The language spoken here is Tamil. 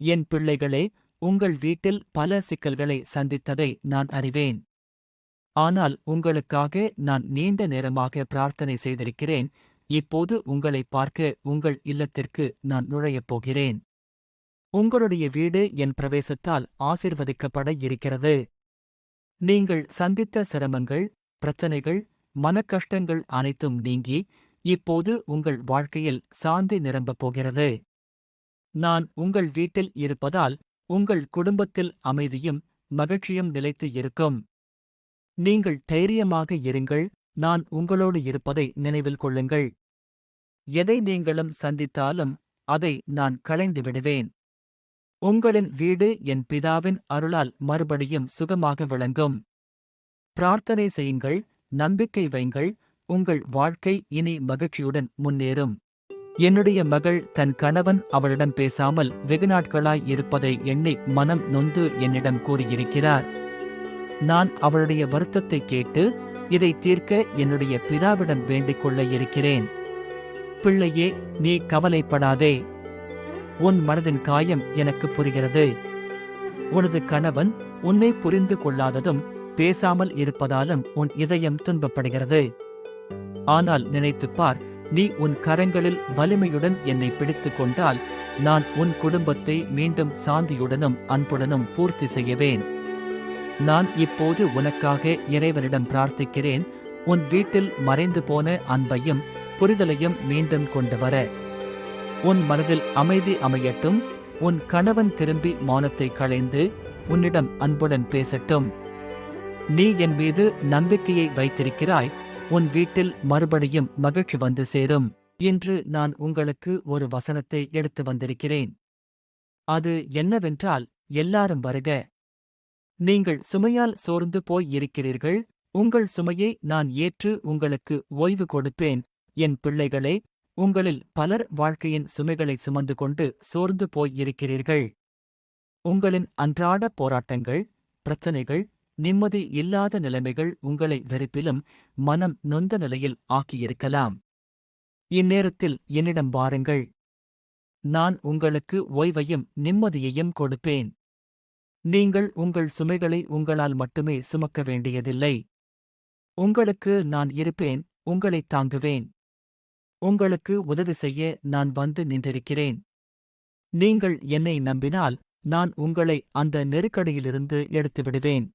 என் பிள்ளைகளே உங்கள் வீட்டில் பல சிக்கல்களை சந்தித்ததை நான் அறிவேன். ஆனால் உங்களுக்காக நான் நீண்ட நேரமாக பிரார்த்தனை செய்திருக்கிறேன். இப்போது உங்களை பார்க்க உங்கள் இல்லத்திற்கு நான் நுழையப் போகிறேன். உங்களுடைய வீடு என் பிரவேசத்தால் ஆசிர்வதிக்கப்பட இருக்கிறது. நீங்கள் சந்தித்த சிரமங்கள் பிரச்சனைகள் மனக்கஷ்டங்கள் அனைத்தும் நீங்கி இப்போது உங்கள் வாழ்க்கையில் சாந்தி நிரம்பப் போகிறது. நான் உங்கள் வீட்டில் இருப்பதால் உங்கள் குடும்பத்தில் அமைதியும் மகிழ்ச்சியும் நிலைத்து இருக்கும். நீங்கள் தைரியமாக இருங்கள். நான் உங்களோடு இருப்பதை நினைவில் கொள்ளுங்கள். எதை நீங்களும் சந்தித்தாலும் அதை நான் களைந்து விடுவேன். உங்களின் வீடு என் பிதாவின் அருளால் மறுபடியும் சுகமாக விளங்கும். பிரார்த்தனை செய்யுங்கள். நம்பிக்கை வைங்கள். உங்கள் வாழ்க்கை இனி மகிழ்ச்சியுடன் முன்னேறும். என்னுடைய மகள் தன் கணவன் அவளிடம் பேசாமல் வெகு நாட்களாய் இருப்பதை எண்ணி மனம் நொந்து என்னிடம் கூறியிருக்கிறார். நான் அவளுடைய வருத்தத்தை கேட்டு இதை தீர்க்க என்னுடைய பிதாவிடம் வேண்டிக் கொள்ள இருக்கிறேன். பிள்ளையே நீ கவலைப்படாதே. உன் மனதின் காயம் எனக்கு புரிகிறது. உனது கணவன் உன்னை புரிந்து கொள்ளாததும் பேசாமல் இருப்பதாலும் உன் இதயம் துன்பப்படுகிறது. ஆனால் நினைத்துப் பார் நீ உன் கரங்களில் வலிமையுடன் என்னை பிடித்து கொண்டால் நான் உன் குடும்பத்தை மீண்டும் சாந்தியுடனும் அன்புடனும் பூர்த்தி செய்யவேன் நான் இப்போது உனக்காக இறைவனிடம் பிரார்த்திக்கிறேன். உன் வீட்டில் மறைந்து போன அன்பையும் புரிதலையும் மீண்டும் கொண்டு வர. உன் மனதில் அமைதி அமையட்டும். உன் கணவன் திரும்பி மௌனத்தை களைந்து உன்னிடம் அன்புடன் பேசட்டும். நீ என் மீது நம்பிக்கையை வைத்திருக்கிறாய். உன் வீட்டில் மறுபடியும் மகிழ்ச்சி வந்து சேரும் இன்று நான் உங்களுக்கு ஒரு வசனத்தை எடுத்து வந்திருக்கிறேன். அது என்னவென்றால் எல்லாரும் வருக. நீங்கள் சுமையால் சோர்ந்து போய் இருக்கிறீர்கள். உங்கள் சுமையை நான் ஏற்று உங்களுக்கு ஓய்வு கொடுப்பேன். என் பிள்ளைகளே உங்களில் பலர் வாழ்க்கையின் சுமைகளை சுமந்து கொண்டு சோர்ந்து போய் இருக்கிறீர்கள். உங்களின் அன்றாட போராட்டங்கள் பிரச்சனைகள் நிம்மதி இல்லாத நிலைமைகள் உங்களை வெறுப்பிலும் மனம் நொந்த நிலையில் ஆக்கியிருக்கலாம். இந்நேரத்தில் என்னிடம் வாருங்கள். நான் உங்களுக்கு ஓய்வையும் நிம்மதியையும் கொடுப்பேன். நீங்கள் உங்கள் சுமைகளை உங்களால் மட்டுமே சுமக்க வேண்டியதில்லை. உங்களுக்கு நான் இருப்பேன் உங்களைத் தாங்குவேன். உங்களுக்கு உதவி செய்ய நான் வந்து நின்றிருக்கிறேன். நீங்கள் என்னை நம்பினால் நான் உங்களை அந்த நெருக்கடியிலிருந்து எடுத்துவிடுவேன்.